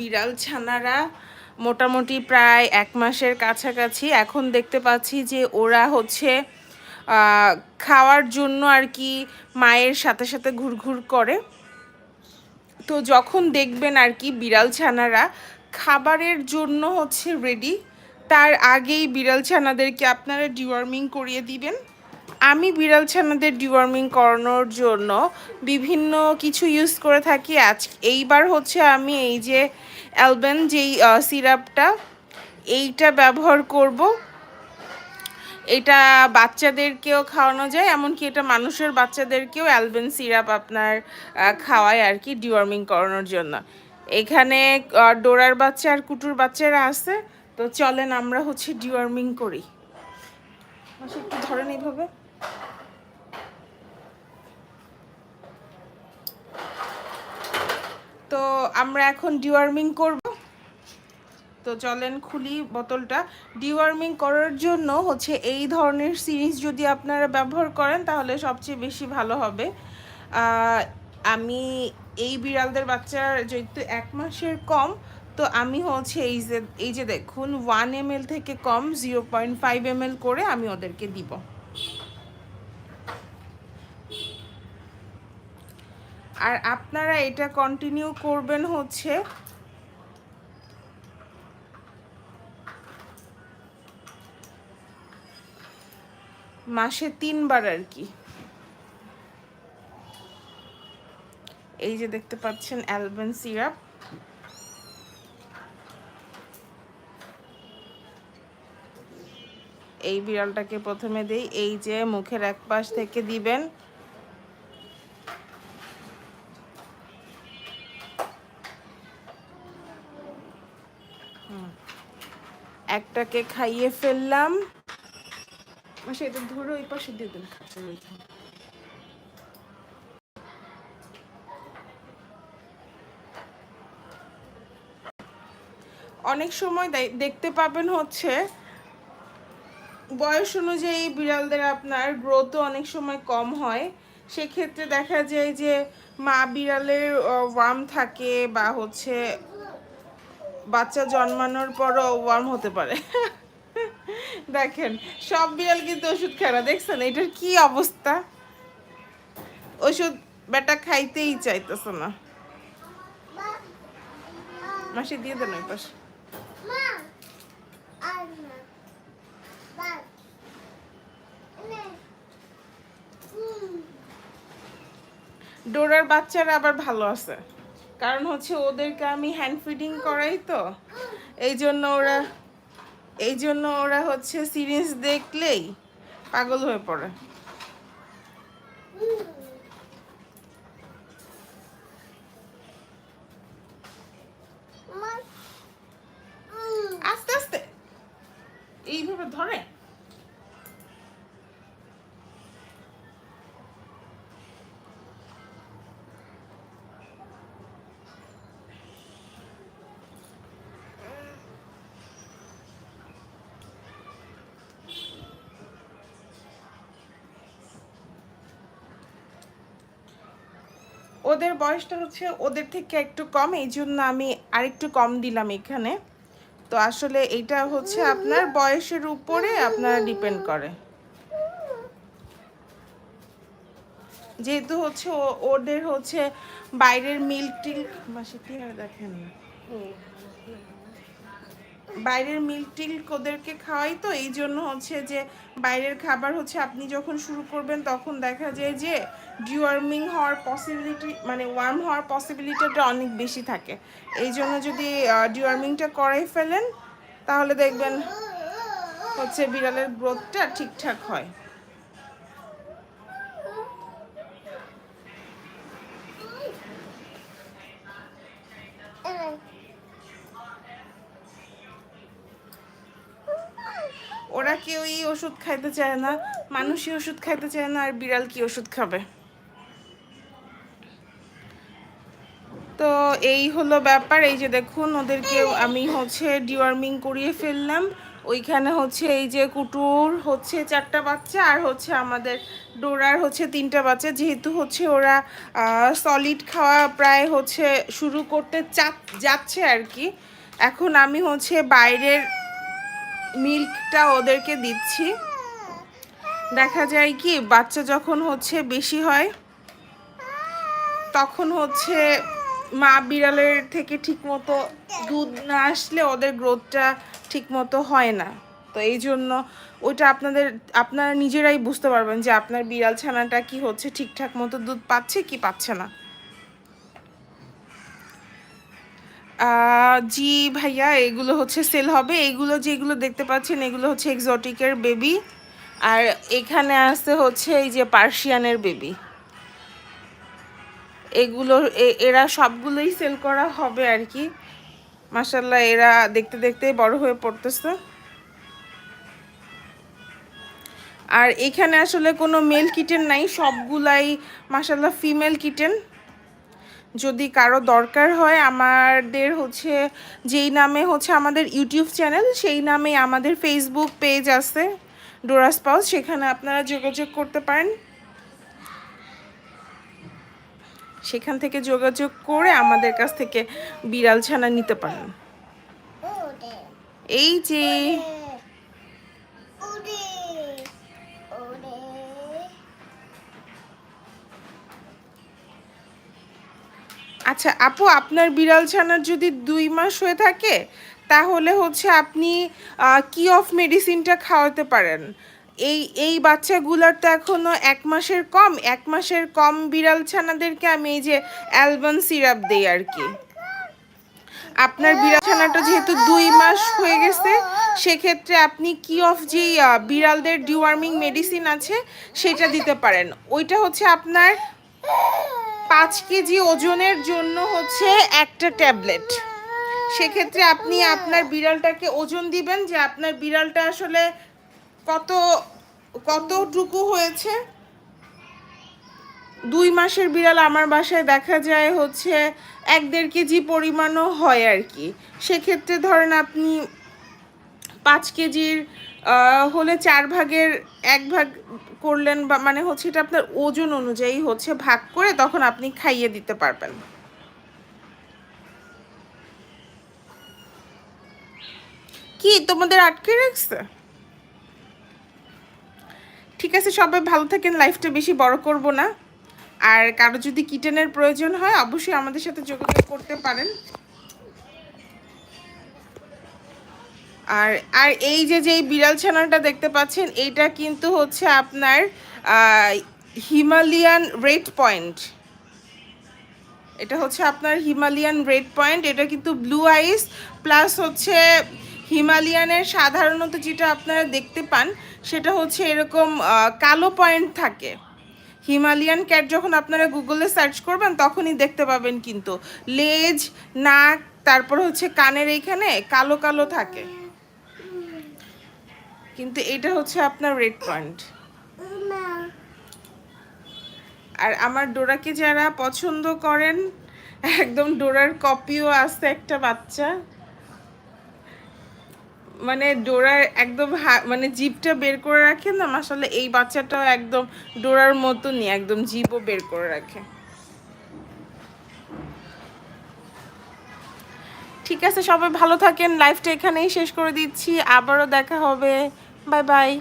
বিড়াল ছানারা মোটামুটি প্রায় এক মাসের কাছাকাছি। এখন দেখতে পাচ্ছি যে ওরা হচ্ছে খাওয়ার জন্য আর কি মায়ের সাথে সাথে ঘুরঘুর করে। তো যখন দেখবেন আর কি বিড়াল ছানারা খাবারের জন্য হচ্ছে রেডি তার আগেই বিড়াল ছানাদেরকে আপনারা ডিওয়ার্মিং করিয়ে দিবেন। আমি বিড়াল ছানাদের ডিওয়ার্মিং করানোর জন্য বিভিন্ন কিছু ইউজ করে থাকি। আজ এইবার হচ্ছে আমি এই যে অ্যালবেন যেই সিরাপটা এইটা ব্যবহার করব। এটা বাচ্চাদেরকেও খাওয়ানো যায়, এমনকি এটা মানুষের বাচ্চাদেরকেও অ্যালবেন সিরাপ আপনার খাওয়ায় আর কি ডিওয়ার্মিং করানোর জন্য। এখানে ডোরার বাচ্চা আর কুটুর বাচ্চারা আছে, তো চলেন আমরা হচ্ছে ডিওয়ার্মিং করি। একটু ধরেন এইভাবে। তো আমরা এখন ডিওয়ার্মিং করব। তো চলেন খুলি বোতলটা। ডিওয়ার্মিং করার জন্য হচ্ছে এই ধরনের সিরিজ যদি আপনারা ব্যবহার করেন, তাহলে সবচেয়ে বেশি ভালো হবে। আমি এই বিড়ালদের বাচ্চার যেহেতু এক মাসের কম, তো আমি হচ্ছে এই যে এই যে দেখুন ওয়ান এম থেকে কম জিরো পয়েন্ট ফাইভ এম করে আমি ওদেরকে দিব। আর আপনারা এটা কন্টিনিউ করবেন হচ্ছে মাসে তিনবার আর কি। এই যে দেখতে পাচ্ছেন অ্যালবেন সিরাপ। এই বিড়ালটাকে প্রথমে দেই, এই যে মুখের এক পাশ থেকে দিবেন। একটাকে খাইয়ে ফেললাম মাসে এটা ধরে ওই পাশে দিয়ে দেন ওইখানে। অনেক সময় দেখতে পাবেন হচ্ছে বয়স অনুযায়ী বিড়ালদের আপনার গ্রোথও অনেক সময় কম হয় সেক্ষেত্রে দেখা যায় যে মা বিড়ালের ওয়ার্ম থাকে বা হচ্ছে বাচ্চা জন্মানোর পরও ওয়ার্ম হতে পারে। দেখেন, সব বিড়াল কিন্তু ওষুধ খায় না। দেখছেন, এটার কি অবস্থা? ওষুধ বেটা খাইতেই চাইতেছে না। মাসে, দিয়ে দেন ওই পাশে। ডোরার বাচ্চারা আবার ভালো আছে। কারণ হচ্ছে ওদেরকে আমি হ্যান্ড ফিডিং করাই তো। এই জন্য ওরা, এই জন্য ওরা হচ্ছে সিরিজ দেখলেই পাগল হয়ে পড়ে। ওদের বয়সটা হচ্ছে ওদের থেকে একটু কম, এই জন্য আমি আরেকটু কম দিলাম এখানে। তো আসলে এটা হচ্ছে আপনার বয়সের উপরে আপনারা ডিপেন্ড করে। যেহেতু হচ্ছে ওদের হচ্ছে বাইরের মিল্ক টিল্ক মাসে আর দেখেন? না বাইরের মিল টিল্ক ওদেরকে খাওয়াই তো, এই জন্য হচ্ছে যে বাইরের খাবার হচ্ছে আপনি যখন শুরু করবেন তখন দেখা যায় যে ডিওয়ার্মিং হওয়ার পসিবিলিটি মানে ওয়ার্ম হওয়ার পসিবিলিটিটা অনেক বেশি থাকে। এই জন্য যদি ডিওয়ার্মিংটা করাই ফেলেন, তাহলে দেখবেন হচ্ছে বিড়ালের গ্রোথটা ঠিকঠাক হয়। ওরা কেউই ওষুধ খাইতে চায় না, মানুষই ওষুধ খাইতে চায় না, আর বিড়াল কি ওষুধ খাবে? তো এই হলো ব্যাপার, এই যে দেখুন ওদেরকে আমি হচ্ছে ডিওয়ার্মিং করিয়ে ফেললাম। ওইখানে হচ্ছে এই যে কুটুর, হচ্ছে চারটা বাচ্চা, আর হচ্ছে আমাদের ডোরার হচ্ছে তিনটা বাচ্চা। যেহেতু হচ্ছে ওরা সলিড খাওয়া প্রায় হচ্ছে শুরু করতে চা- যাচ্ছে আর কি। এখন আমি হচ্ছে বাইরের মিল্কটা ওদেরকে দিচ্ছি। দেখা যায় কি, বাচ্চা যখন হচ্ছে বেশি হয়, তখন হচ্ছে মা বিড়ালের থেকে ঠিকমতো দুধ না আসলে ওদের গ্রোথটা ঠিকমতো হয় না। তো এই জন্য ওইটা আপনাদের, আপনারা নিজেরাই বুঝতে পারবেন যে আপনার বিড়াল ছানাটা কি হচ্ছে ঠিকঠাক মতো দুধ পাচ্ছে কি পাচ্ছে না। জি ভাইয়া, এগুলো হচ্ছে সেল হবে। এগুলো যেগুলো দেখতে পাচ্ছেন, এগুলো হচ্ছে এক্সোটিকের বেবি আর এখানে আছে হচ্ছে এই যে পার্সিয়ানের বেবি এগুলো এরা সবগুলোই সেল করা হবে আর কি। মাসাল্লাহ এরা দেখতে দেখতে বড় হয়ে পড়তেছে। আর এখানে আসলে কোনো মেল কিটেন নাই, সবগুলাই মাসাল্লাহ ফিমেল কিটেন যদি কারও দরকার হয় আমাদের হচ্ছে যেই নামে হচ্ছে আমাদের ইউটিউব চ্যানেল সেই নামে আমাদের ফেসবুক পেজ আছে ডোরাস পাউস সেখানে আপনারা যোগাযোগ করতে পারেন। সেখান থেকে যোগাযোগ করে আমাদের কাছ থেকে বিড়াল ছানা নিতে পারেন। এই যে আচ্ছা আপু, আপনার বিড়াল ছানার যদি দুই মাস হয়ে থাকে, তাহলে হচ্ছে আপনি কি অফ মেডিসিনটা খাওয়াতে পারেন? এই এই বাচ্চাগুলোর তো এখনও এক মাসের কম, এক মাসের কম বিড়াল ছানাদেরকে আমি এই যে অ্যালবান সিরাপ দিই আর কি। আপনার বিড়াল ছানাটা যেহেতু দুই মাস হয়ে গেছে, সেক্ষেত্রে আপনি কি অফ যে বিড়ালদের ডিওয়ার্মিং মেডিসিন আছে, সেটা দিতে পারেন। ওইটা হচ্ছে আপনার পাঁচ কেজি ওজনের জন্য হচ্ছে একটা ট্যাবলেট। সেক্ষেত্রে আপনি আপনার বিড়ালটাকে ওজন দিবেন যে আপনার বিড়ালটা আসলে কত, কতটুকু হয়েছে? দুই মাসের বিড়াল আমার বাসায় দেখা যায় হচ্ছে এক দেড় কেজি পরিমাণও হয় আর কি। সেক্ষেত্রে ধরেন আপনি পাঁচ কেজির হলে চার ভাগের এক ভাগ করলেন বা মানে হচ্ছে এটা আপনার ওজন অনুযায়ী হচ্ছে ভাগ করে তখন আপনি খাইয়ে দিতে পারবেন। কি তোমাদের আটকে রাখছে? ঠিক আছে, সবাই ভালো থাকেন, লাইফটা বেশি বড় করব না। আর কারও যদি কিটেনের প্রয়োজন হয়, অবশ্যই আমাদের সাথে যোগাযোগ করতে পারেন। আর আর এই যে যে বিড়াল ছানাটা দেখতে পাচ্ছেন, এটা কিন্তু হচ্ছে আপনার হিমালয়ান রেড পয়েন্ট। এটা হচ্ছে আপনার হিমালয়ান রেড পয়েন্ট, এটা কিন্তু ব্লু আইস, প্লাস হচ্ছে হিমালয়ানের সাধারণত যেটা আপনারা দেখতে পান, সেটা হচ্ছে এরকম কালো পয়েন্ট থাকে। হিমালয়ান ক্যাট যখন আপনারা গুগলে সার্চ করবেন, তখনই দেখতে পাবেন কিন্তু। লেজ, নাক, তারপর হচ্ছে কানের এইখানে কালো কালো থাকে। কিন্তু এটা হচ্ছে আপনার রেড পয়েন্ট আর আমার ডোরাকে যারা পছন্দ করেন, একদম ডোরার কপিও আছে একটা বাচ্চা। মানে ডোরার একদম মানে জিপটা বের করে রাখে না আসলে এই বাচ্চাটাও একদম ডোরার মতনই, একদম জিপও বের করে রাখে। ঠিক আছে, সবাই ভালো থাকেন লাইফটা এখানেই শেষ করে দিচ্ছি, আবারও দেখা হবে। 拜拜。